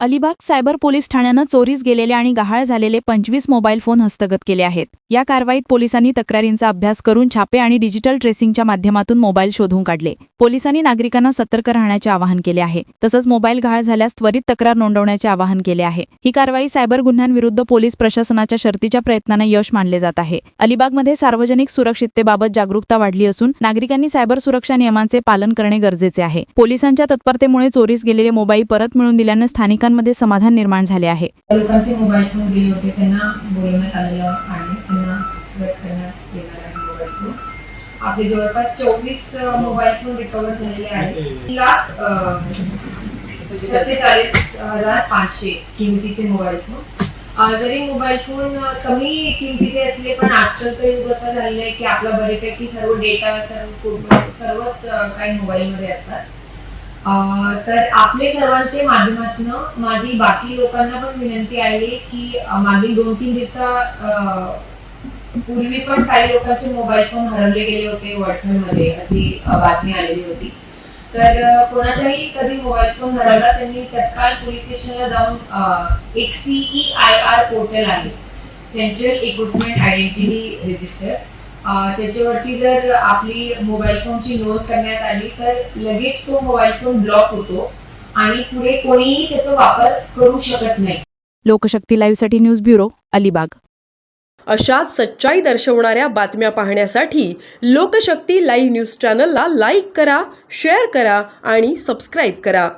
Alibag cyber police ठाण्यानं चोरीस गेलेले आणि गहाळ झालेले पंचवीस मोबाईल फोन हस्तगत केले आहेत. या कारवाईत पोलिसांनी तक्रारींचा अभ्यास करून छापे आणि डिजिटल ट्रेसिंगच्या माध्यमातून मोबाईल शोधून काढले. पोलिसांनी नागरिकांना सतर्क राहण्याचे आवाहन केले आहे. तसंच मोबाईल गहाळ झाल्यास त्वरित तक्रार नोंदवण्याचे आवाहन केले आहे. ही कारवाई सायबर गुन्ह्यांविरुद्ध पोलीस प्रशासनाच्या शर्तीच्या प्रयत्नांना यश मानले जात आहे. अलिबागमध्ये सार्वजनिक सुरक्षिततेबाबत जागरूकता वाढली असून नागरिकांनी सायबर सुरक्षा नियमांचे पालन करणे गरजेचे आहे. पोलिसांच्या तत्परतेमुळे चोरीस गेलेले मोबाईल परत मिळून दिल्यानं स्थानिक नागरिकांमध्ये समाधान निर्माण झाले आहे. मोबाईल फोन गेले होते त्यांना बोलवण्यात आलेलं आहे त्यांना करण्यात येणार आहे मोबाईल फोन. आपले जवळपास चोवीस मोबाईल फोन रिकवर झालेले आहेत. लाख सत्तेचाळीस हजार पाचशे किमतीचे मोबाईल फोन. जरी मोबाईल फोन कमी किमतीचे असले पण आजकालचं युग असं झालेलं आहे की आपला बरेपैकी सर्व डेटा सर्व फोटो सर्वच काही मोबाईलमध्ये असतात. तर आपले सर्वांचे माध्यमातून माझी बाकी लोकांना पण विनंती आहे की मागील दोन तीन दिवसा पूर्वी पण काही लोकांचे मोबाईल फोन हरवले गेले होते वडखणमध्ये अशी बातमी आलेली होती. तर कोणाचाही कधी मोबाईल फोन हरवला त्यांनी तत्काळ पोलीस स्टेशनला जाऊन एक C E I R portal आहे. सेंट्रल इक्विपमेंट आयडेंटिटी रजिस्टर त्याच्यावरती जर आपली मोबाईल फोनची नोंद करण्यात आली तर लगेच तो मोबाईल फोन ब्लॉक होतो आणि पुढे कोणीही त्याचा वापर करू शकत नाही. लोकशक्ती लाईव्हसाठी न्यूज ब्युरो अलिबाग. अशाच सच्चाई दर्शवणाऱ्या बातम्या पाहण्यासाठी लोकशक्ती लाईव्ह न्यूज चॅनलला लाईक करा शेअर करा आणि सबस्क्राईब करा.